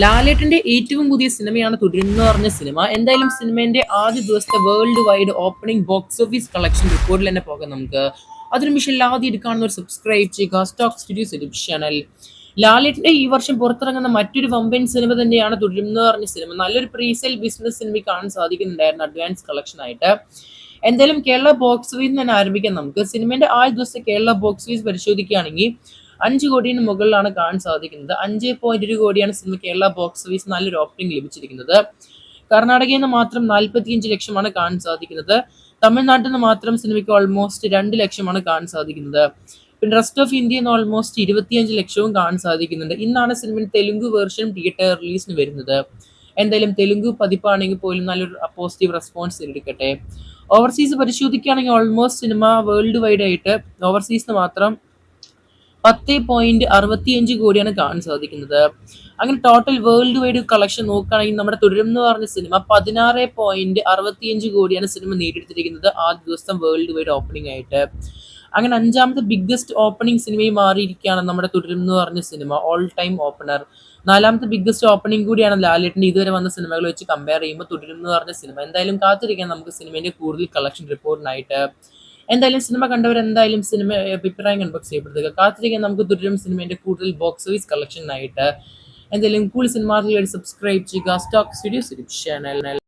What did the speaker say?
ലാലേട്ടന്റെ ഏറ്റവും പുതിയ സിനിമയാണ് തുടരുന്നു പറഞ്ഞ സിനിമ. എന്തായാലും സിനിമേന്റെ ആദ്യ ദിവസത്തെ world wide opening box office collection റിപ്പോർട്ടിൽ തന്നെ പോകാം നമുക്ക്. അതിനു മിഷൻ ആദ്യം എടുക്കാണെന്നവർ സബ്സ്ക്രൈബ് ചെയ്യുക. സ്റ്റോക്ക് സ്റ്റുഡിയോസ് യൂട്യൂബ് ചാനൽ ലാലേട്ടന്റെ ഈ വർഷം പുറത്തിറങ്ങുന്ന മറ്റൊരു വമ്പൻ സിനിമ തന്നെയാണ് തുടരുന്നു പറഞ്ഞ സിനിമ. നല്ലൊരു പ്രീസെയിൽ ബിസിനസ് സിനിമ കാണാൻ സാധിക്കുന്നുണ്ടായിരുന്നു അഡ്വാൻസ് കളക്ഷൻ ആയിട്ട്. എന്തായാലും കേരള ബോക്സ് ഓഫീസ് തന്നെ ആരംഭിക്കാം നമുക്ക്. സിനിമയുടെ ആദ്യ ദിവസത്തെ കേരള ബോക്സ് ഓഫീസ് പരിശോധിക്കുകയാണെങ്കിൽ അഞ്ച് കോടിന് മുകളിലാണ് കാണാൻ സാധിക്കുന്നത്. അഞ്ച് പോയിന്റ് ഒരു കോടിയാണ് സിനിമ കേരള ബോക്സ് ഓഫീസ് നല്ലൊരു ഓപ്പണിംഗ് ലഭിച്ചിരിക്കുന്നത്. കർണാടകയിൽ നിന്ന് മാത്രം നാൽപ്പത്തിയഞ്ച് ലക്ഷമാണ് കാണാൻ സാധിക്കുന്നത്. തമിഴ്നാട്ടിൽ നിന്ന് മാത്രം സിനിമയ്ക്ക് ഓൾമോസ്റ്റ് രണ്ട് ലക്ഷമാണ് കാണാൻ സാധിക്കുന്നത്. പിന്നെ റെസ്റ്റ് ഓഫ് ഇന്ത്യയിൽ നിന്ന് ഓൾമോസ്റ്റ് ഇരുപത്തിയഞ്ച് ലക്ഷവും കാണാൻ സാധിക്കുന്നുണ്ട്. ഇന്നാണ് സിനിമ തെലുങ്ക് വേർഷൻ തിയേറ്റർ റിലീസിന് വരുന്നത്. എന്തായാലും തെലുങ്ക് പതിപ്പാണെങ്കിൽ പോലും നല്ലൊരു പോസിറ്റീവ് റെസ്പോൺസ് എടുക്കട്ടെ ഓവർസീസ് പരിശോധിക്കുകയാണെങ്കിൽ ഓൾമോസ്റ്റ് സിനിമ വേൾഡ് വൈഡ് ആയിട്ട് ഓവർസീസിന് മാത്രം പത്ത് പോയിന്റ് അറുപത്തിയഞ്ച് കോടിയാണ് കാണാൻ സാധിക്കുന്നത്. അങ്ങനെ ടോട്ടൽ വേൾഡ് വൈഡ് കളക്ഷൻ നോക്കുകയാണെങ്കിൽ നമ്മുടെ തുടരും എന്ന് പറഞ്ഞ സിനിമ പതിനാറ് പോയിന്റ് അറുപത്തിയഞ്ച് കോടിയാണ് സിനിമ നേടിയെടുത്തിരിക്കുന്നത് ആ ദിവസം വേൾഡ് വൈഡ് ഓപ്പണിംഗ് ആയിട്ട്. അങ്ങനെ അഞ്ചാമത്തെ ബിഗ്ഗസ്റ്റ് ഓപ്പണിംഗ് സിനിമയും മാറിയിരിക്കുകയാണ് നമ്മുടെ തുടരും എന്ന് പറഞ്ഞ സിനിമ ഓൾ ടൈം ഓപ്പണർ നാലാമത്തെ ബിഗ്ഗസ്റ്റ് ഓപ്പണിംഗ് കൂടിയാണ് ലാലേട്ടൻ ഇതുവരെ വന്ന സിനിമകൾ വെച്ച് കമ്പയർ ചെയ്യുമ്പോൾ തുടരും എന്ന് പറഞ്ഞ സിനിമ എന്തായാലും കാത്തിരിക്കാൻ നമുക്ക് സിനിമയുടെ കൂടുതൽ കളക്ഷൻ റിപ്പോർട്ടിനായിട്ട് എന്തായാലും സിനിമ കണ്ടവർ എന്തായാലും സിനിമ അഭിപ്രായം കൺബോക്സ് ചെയ്യപ്പെടുത്തുക. കാത്തിരിക്കാൻ നമുക്ക് തുടരും സിനിമേന്റെ കൂടുതൽ ബോക്സ് ഓഫീസ് കളക്ഷനായിട്ട് എന്തായാലും കൂടുതൽ സിനിമ സബ്സ്ക്രൈബ് ചെയ്യുക. Stock studios channel